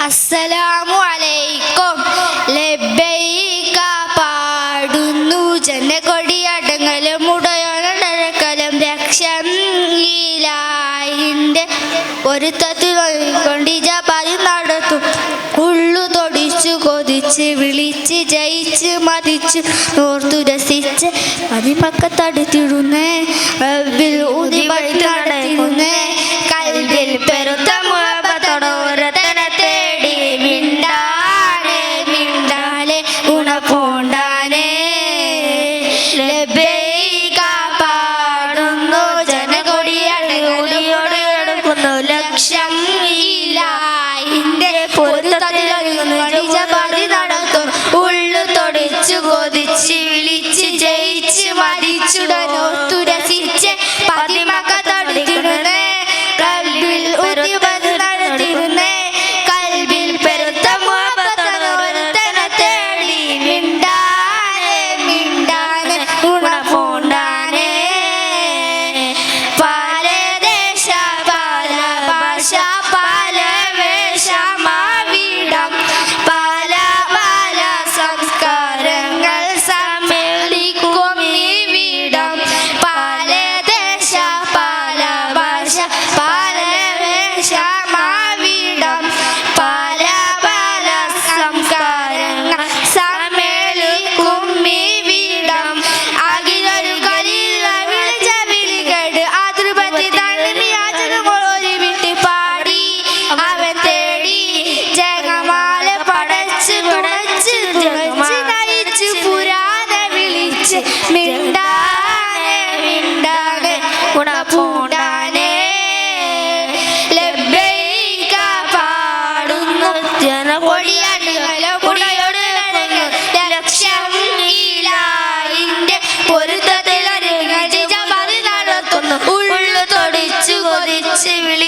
അസ്സലാമു അലൈക്കും. ലബൈക പാടുന്നു. ജനകൊടി അടങ്ങലും മുടയോടക്കലും ലക്ഷം ഈലായിന്റെ പൊരുത്തത്തിൽ കൊണ്ട് ജപാതി നടത്തും. ഉള്ളു തൊടിച്ചു കൊതിച്ച് വിളിച്ച് ജയിച്ച് മതിച്ച് നോർത്തു രസിച്ച് മതിമക്കത്തടുത്തിടുന്നേ. ലബൈക പാടുന്നു ജനകൊടിയടകൊടിയോട് കിടക്കുന്നു ലക്ഷം ഇലാഹിന്റെ പൊരുത്തത്തിലൊരുങ്ങുന്നു പാടി നടക്കും. ഉള്ളു തൊടിച്ചു കൊതിച്ച് she really